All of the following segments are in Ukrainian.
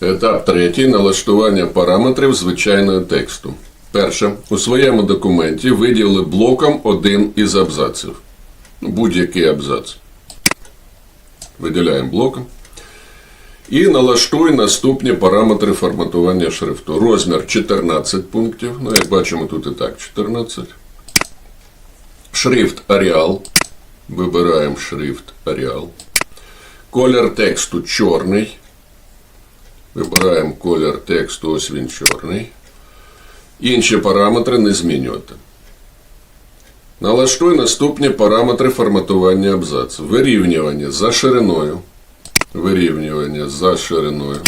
Етап третій налаштування параметрів звичайного тексту. Перше. У своєму документі виділили блоком один із абзаців. Будь-який абзац. Виділяємо блоком. І налаштуй наступні параметри форматування шрифту. Розмір 14 пунктів. Ну, як бачимо, тут і так 14. Шрифт Arial. Вибираємо шрифт Arial. Колір тексту чорний. Вибираємо колір тексту, ось він чорний. Інші параметри не змінювати. Налаштуй наступні параметри форматування абзацу. Вирівнювання за шириною. Вирівнювання за шириною.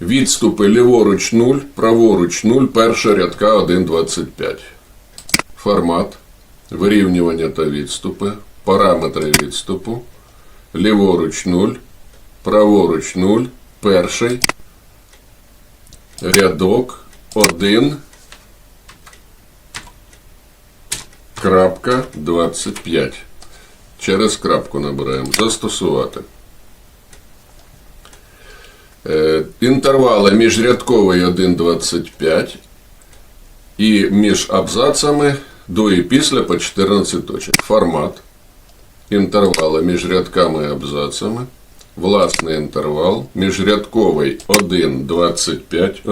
Відступи ліворуч 0, праворуч 0, перша рядка 1.25. Формат. Вирівнювання та відступи. Параметри відступу. Ліворуч 0, праворуч 0, перший. Рядок 1. Крапка 25. Через крапку набираємо. Застосувати. Е, Інтервали міжрядковий 1,25 і між абзацами до і після по 14 точок. Формат. Інтервали між рядками і абзацами. Власний інтервал. Міжрядковий 1,25.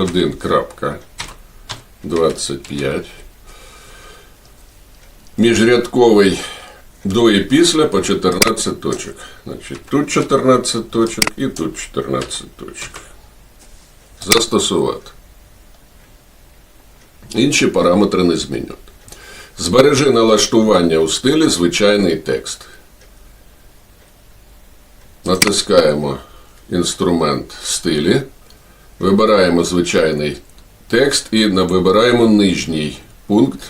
1,25. Міжрядковий до і після по 14 точок. Значить, тут 14 точок і тут 14 точок. Застосувати. Інші параметри не змінювати. Збережи налаштування у стилі звичайний текст. Натискаємо інструмент стилі. Вибираємо звичайний текст і вибираємо нижній пункт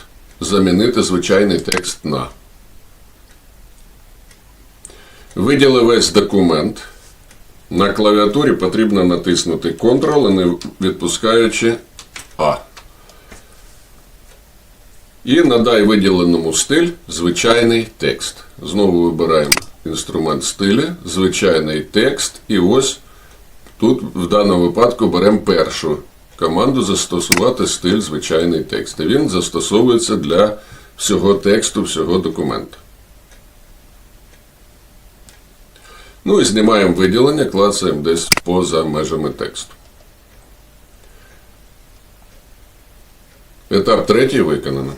замінити звичайний текст на. Виділи весь документ. На клавіатурі потрібно натиснути Ctrl, не відпускаючи А. І надай виділеному стиль звичайний текст. Знову вибираємо інструмент стилі, звичайний текст. І ось тут в даному випадку беремо першу команду застосувати стиль звичайний текст. І він застосовується для всього тексту, всього документу. Ну і знімаємо виділення, клацаємо десь поза межами тексту. Етап третій виконано.